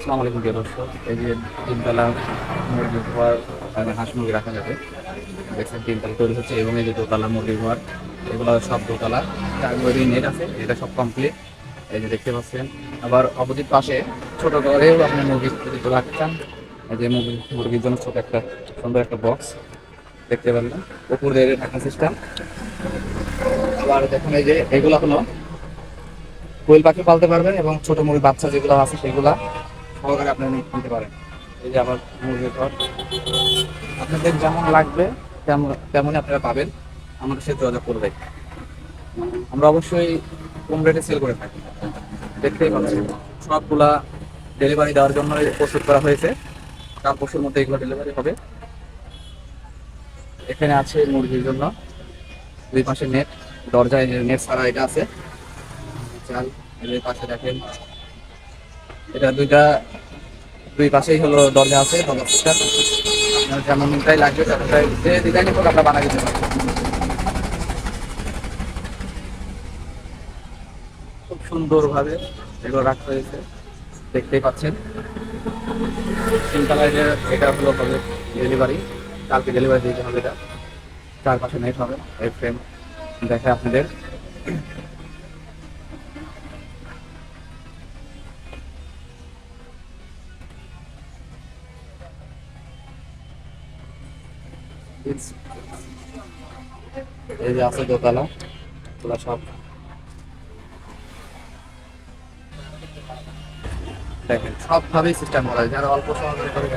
আসসালামু আলাইকুম প্রিয় দর্শক। এই যে তিনতলা মুরগির ঘর, এখানে হাঁস মুরগি রাখা যাবে। দেখছেন তিনতলা তৈরি হচ্ছে এবং এই যে দোতলা মুরগির ঘর, এগুলো সব দোতলা। চারগুলো নেট আছে, এটা সব কমপ্লিট এই যে দেখতে পাচ্ছেন, আবার অপোজিট পাশে ছোট ঘরেও আপনি মুরগি যদি রাখতে চান, এই যে মুরগি, মুরগির জন্য ছোট একটা, সুন্দর একটা বক্স দেখতে পারলেন উপর ঢাকা সিস্টেম আবার দেখুন এই যে, এগুলো হলো কোয়েল পাখি পালতে পারবেন এবং ছোট মুরগি বাচ্চা যেগুলো আছে সেগুলা সহকারে আপনারা নিতে পারেন। এই যে আবার মুরগির ঘর। আপনাদের যেমন লাগবে, তেমন, তেমনই আপনারা পাবেন। আমাদের সাথে যোগাযোগ করবে আমরা অবশ্যই কম রেটে সেল করে থাকি। দেখতেই পাচ্ছেন। সবগুলা ডেলিভারি দেওয়ার জন্য প্রস্তুত করা হয়েছে। কাল পরশুর মধ্যে এগুলো ডেলিভারি হবে। এখানে আছে মুরগির জন্য। দুই পাশে নেট দরজায় নেট ছাড়া এটা আছে। চাল এর পাশে দেখেন। এটা দুইটা, দুই পাশেই হলো দরজা আছে দরজা যেমনটাই লাগবে তেমনটাই যে ডিজাইনে হোক আমরা বানিয়ে দিতে পারি। খুব সুন্দরভাবে এগুলো রাখা হয়েছে, দেখতেই পাচ্ছেন। যে এটা হলো হবে ডেলিভারি কালকে ডেলিভারি দিতে হবে এটা। চারপাশে নেট হবে এই ফ্রেম দেখে আপনাদের। এই যে আছে দোতলা, তোলা সব দেখেন, সবভাবেই সিস্টেম করা যায় যারা অল্প সময় করে।